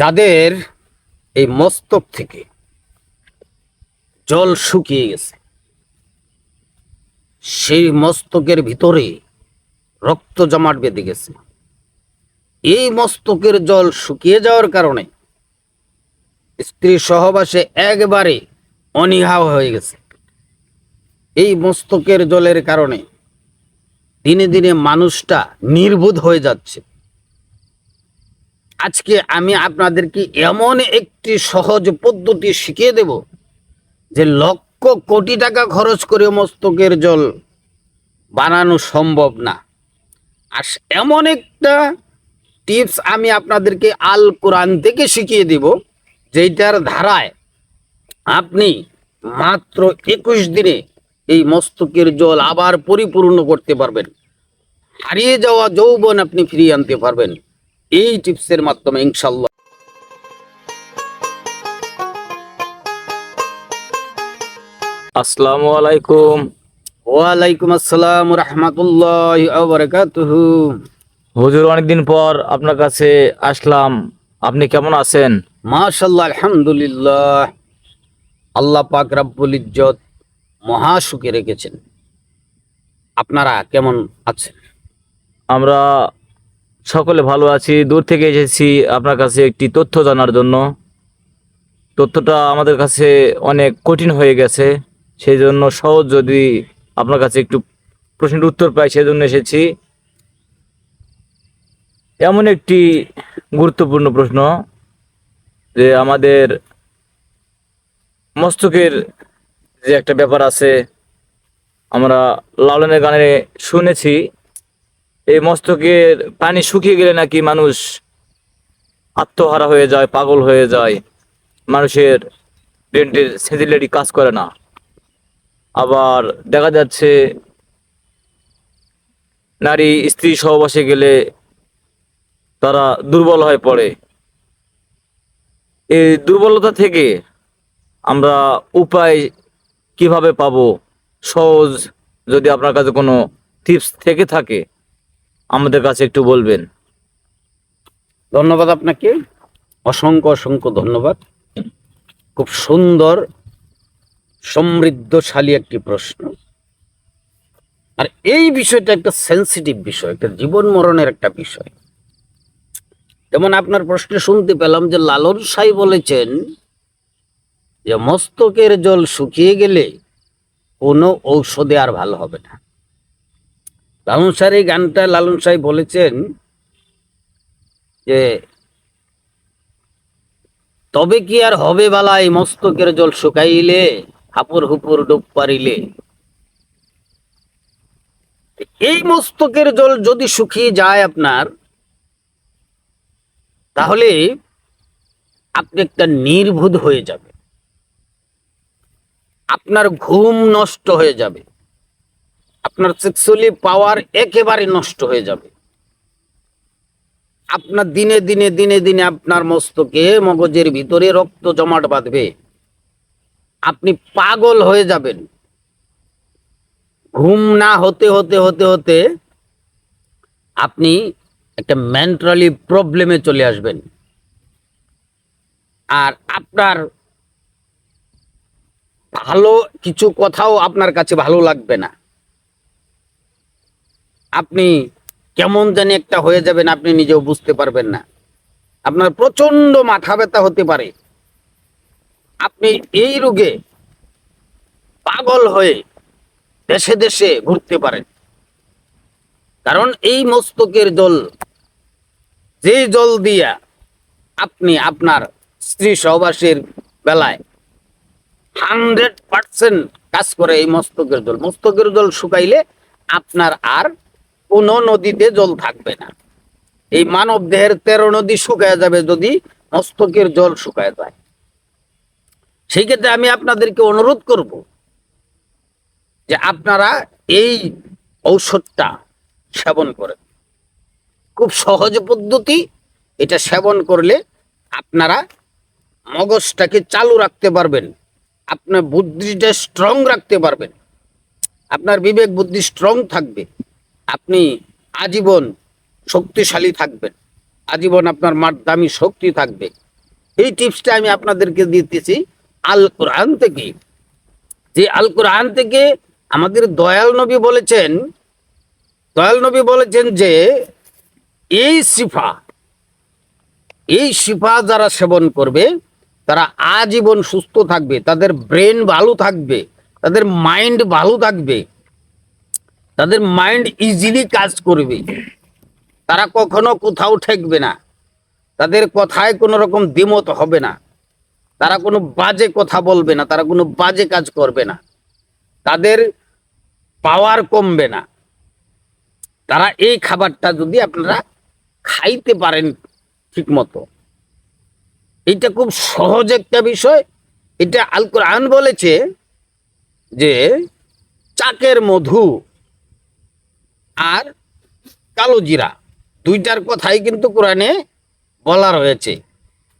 যাদের এই মস্তক থেকে জল শুকিয়ে গেছে, সেই মস্তকের ভিতরে রক্ত জমাট বেঁধে গেছে। এই মস্তকের জল শুকিয়ে যাওয়ার কারণে স্ত্রী সহবাসে একবারে অনীহা হয়ে গেছে। এই মস্তকের জলের কারণে দিনে দিনে মানুষটা নির্বোধ হয়ে যাচ্ছে। আজকে আমি আপনাদেরকে এমন একটি সহজ পদ্ধতি শিখিয়ে দেব যে লক্ষ কোটি টাকা খরচ করে মস্তকের জল বানানো সম্ভব না। আর এমন একটা টিপস আমি আপনাদেরকে আল কোরআন থেকে শিখিয়ে দেব যেটার ধারায় আপনি মাত্র একুশ দিনে এই মস্তকের জল আবার পরিপূর্ণ করতে পারবেন। হারিয়ে যাওয়া যৌবন আপনি ফিরিয়ে আনতে পারবেন। এই টিপসের মাধ্যমে ইনশাল্লাহ আসসালামু আলাইকুম। ওয়ালাইকুম আসসালাম রহমতুল্লাহ বারকাতুহু। হুজুর অনেকদিন পর আপনার কাছে আসলাম। আপনি কেমন আছেন? মাশাল্লাহ আলহামদুলিল্লাহ। আল্লাহ পাক রাব্বুল ইজ্জত মহা সুখে রেখেছেন। আপনারা কেমন আছেন? আমরা সকলে ভালো আছি। দূর থেকে এসেছি আপনার কাছে একটি তথ্য জানার জন্য। তথ্যটা আমাদের কাছে অনেক কঠিন হয়ে গেছে সেই জন্য সহজ যদি আপনার কাছে একটু প্রশ্নের উত্তর পাই, সেজন্য এসেছি। এমন একটি গুরুত্বপূর্ণ প্রশ্ন যে আমাদের মস্তকের যে একটা ব্যাপার আছে, আমরা লালনের গানে শুনেছি এই মস্তকের পানি শুকিয়ে গেলে নাকি মানুষ আত্মহারা হয়ে যায়, পাগল হয়ে যায়, মানুষের ব্রেনটির সেন্সিটিভিটি কাজ করে না। আবার দেখা যাচ্ছে নারী স্ত্রী সহবাসে গেলে তারা দুর্বল হয়ে পড়ে। এই দুর্বলতা থেকে আমরা উপায় কীভাবে পাবো? সহজ যদি আপনার কাছে কোনো টিপস থেকে থাকে আমাদের কাছে একটু বলবেন। ধন্যবাদ আপনাকে। অসংখ্য অসংখ্য ধন্যবাদ। খুব সুন্দর, সমৃদ্ধশালী একটি প্রশ্ন। আর এই বিষয়টা একটা সেন্সিটিভ বিষয়, একটা জীবন মরণের একটা বিষয়। যেমন আপনার প্রশ্নে শুনতে পেলাম যে লালন সাই বলেছেন যে মস্তকের জল শুকিয়ে গেলে কোনো ঔষধে আর ভালো হবে না। লালন সাহের এই গানটা লালন সাই বলেছেন যে, তবে কি আর হবে বালাই মস্তকের জল শুকাইলে, হাপুর হুপুর ডুব পারিলে? এই মস্তকের জল যদি শুকিয়ে যায় আপনার, তাহলে আপনি একটা নির্ভুদ হয়ে যাবে আপনার ঘুম নষ্ট হয়ে যাবে। আপনার সেক্সুয়ালি পাওয়ার একেবারে নষ্ট হয়ে যাবে। আপনার দিনে দিনে দিনে দিনে আপনার মস্তকে মগজের ভিতরে রক্ত জমাট বাঁধবে। আপনি পাগল হয়ে যাবেন। ঘুম না হতে হতে হতে হতে আপনি একটা মেন্টালি প্রবলেমে চলে আসবেন। আর আপনার ভালো কিছু কথাও আপনার কাছে ভালো লাগবে না। আপনি কেমন জানি একটা হয়ে যাবেন, আপনি নিজেও বুঝতে পারবেন না। আপনার প্রচণ্ড মাথা ব্যথা হতে পারে। আপনি এই রোগে পাগল হয়ে দেশে দেশে ঘুরতে পারেন। কারণ এই মস্তকের জল, যে জল দিয়া আপনি আপনার স্ত্রী সহবাসের বেলায় হান্ড্রেড পার্সেন্ট কাজ করে এই মস্তকের জল। মস্তকের জল শুকাইলে আপনার আর কোনো নদীতে জল থাকবে না। এই মানব দেহের তেরো নদী শুকায় যাবে যদি মস্তকের জল শুকায় যায়। সেই ক্ষেত্রে আমি আপনাদেরকে অনুরোধ করব যে আপনারা এই ঔষধটা সেবন করেন। খুব সহজ পদ্ধতি, এটা সেবন করলে আপনারা মগজটাকে চালু রাখতে পারবেন, আপনার বুদ্ধিটা স্ট্রং রাখতে পারবেন। আপনার বিবেক বুদ্ধি স্ট্রং থাকবে। আপনি আজীবন শক্তিশালী থাকবেন। আজীবন আপনার মার দামি শক্তি থাকবে। এই টিপসটা আমি আপনাদেরকে দিতেছি আল কোরআন থেকে। যে আল কোরআন থেকে আমাদের দয়াল নবী বলেছেন, দয়াল নবী বলেছেন যে, এই সিফা এই শিফা যারা সেবন করবে, তারা আজীবন সুস্থ থাকবে, তাদের ব্রেন ভালো থাকবে, তাদের মাইন্ড ভালো থাকবে। তাদের মাইন্ড ইজিলি কাজ করবে। তারা কখনো কোথাও ঠেকবে না। তাদের কথায় কোনো রকম দ্বিমত হবে না। তারা কোনো বাজে কথা বলবে না, তারা কোনো বাজে কাজ করবে না। তাদের পাওয়ার কমবে না। তারা এই খাবারটা যদি আপনারা খাইতে পারেন ঠিক মতো এটা খুব সহজ একটা বিষয়। এটা আল কোরআন বলেছে যে, চাকের মধু আর কালো জিরা, দুইটার কথাই কিন্তু কোরআনে বলা রয়েছে।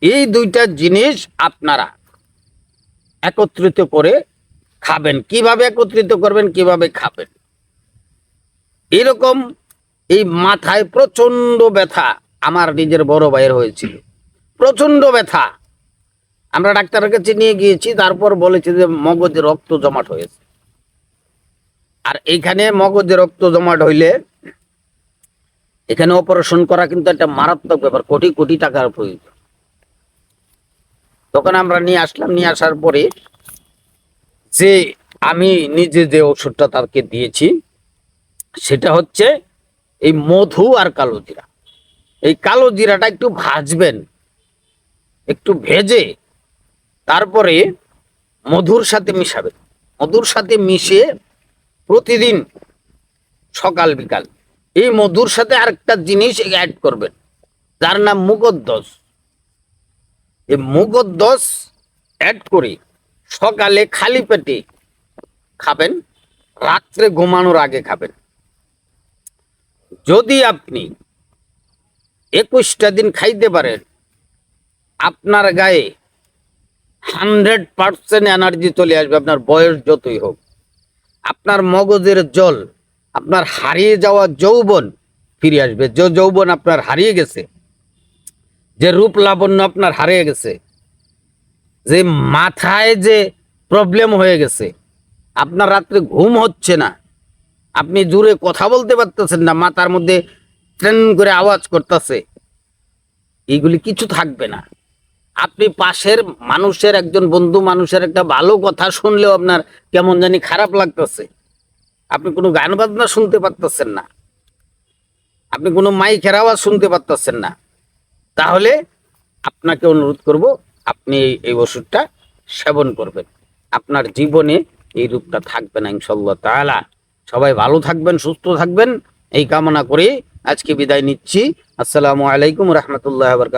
এই দুইটা জিনিস আপনারা একত্রিত করে খাবেন। কীভাবে একত্রিত করবেন, কীভাবে খাবেন? এরকম এই মাথায় প্রচণ্ড ব্যথা আমার নিজের বড় ভাইয়ের হয়েছিল। প্রচণ্ড ব্যথা। আমরা ডাক্তারের কাছে নিয়ে গিয়েছি, তারপর বলেছি যে মগজে রক্ত জমাট হয়েছে। আর এইখানে মগজে রক্ত জমাট হইলে এখানে অপারেশন করা কিন্তু একটা মারাত্মক ব্যাপার, কোটি কোটি টাকার প্রয়োজন। তখন আমরা নিয়ে আসলাম, নিয়ে আসার পরে যে আমি নিজে যে ওষুধটা তাকে দিয়েছি, সেটা হচ্ছে এই মধু আর কালো জিরা। এই কালো জিরাটা একটু ভাজবেন, একটু ভেজে তারপরে মধুর সাথে মিশাবেন। মধুর সাথে মিশিয়ে প্রতিদিন সকাল, বিকাল। এই মধুর সাথে আরেকটা জিনিস অ্যাড করবেন। যার নাম মুগদ্দস এই মুগদ্দস অ্যাড করে সকালে খালি পেটে খাবেন, রাত্রে ঘুমানোর আগে খাবেন। যদি আপনি একুশটা দিন খাইতে পারেন, আপনার গায়ে হান্ড্রেড পার্সেন্ট এনার্জি চলে আসবে, আপনার বয়স যতই হোক। আপনার মগজের জল, আপনার হারিয়ে যাওয়া যৌবন ফিরে আসবে। যে যৌবন আপনার হারিয়ে গেছে, যে রূপ লাবণ্য আপনার হারিয়ে গেছে, যে মাথায় যে প্রবলেম হয়ে গেছে, আপনার রাত্রে ঘুম হচ্ছে না, আপনি জুড়ে কথা বলতে পারতেছেন না, মাথার মধ্যে ট্রেন করে আওয়াজ করতেছে, এইগুলি কিছু থাকবে না। আপনি পাশের মানুষের একজন বন্ধু মানুষের একটা ভালো কথা শুনলেও আপনার কেমন জানি খারাপ লাগতেছে। আপনি কোনো গান বাজনা শুনতে পারতেছেন না। আপনি কোনো মাইকের আওয়াজ শুনতে পারতেছেন না। তাহলে আপনাকে অনুরোধ করব, আপনি এই- ওষুধটা সেবন করবেন। আপনার জীবনে এই রূপটা থাকবে না ইনশাল্লাহ তাআলা। সবাই ভালো থাকবেন, সুস্থ থাকবেন। এই কামনা করে আজকে বিদায় নিচ্ছি। আসসালামু আলাইকুম রহমতুল্লাহ বরকাত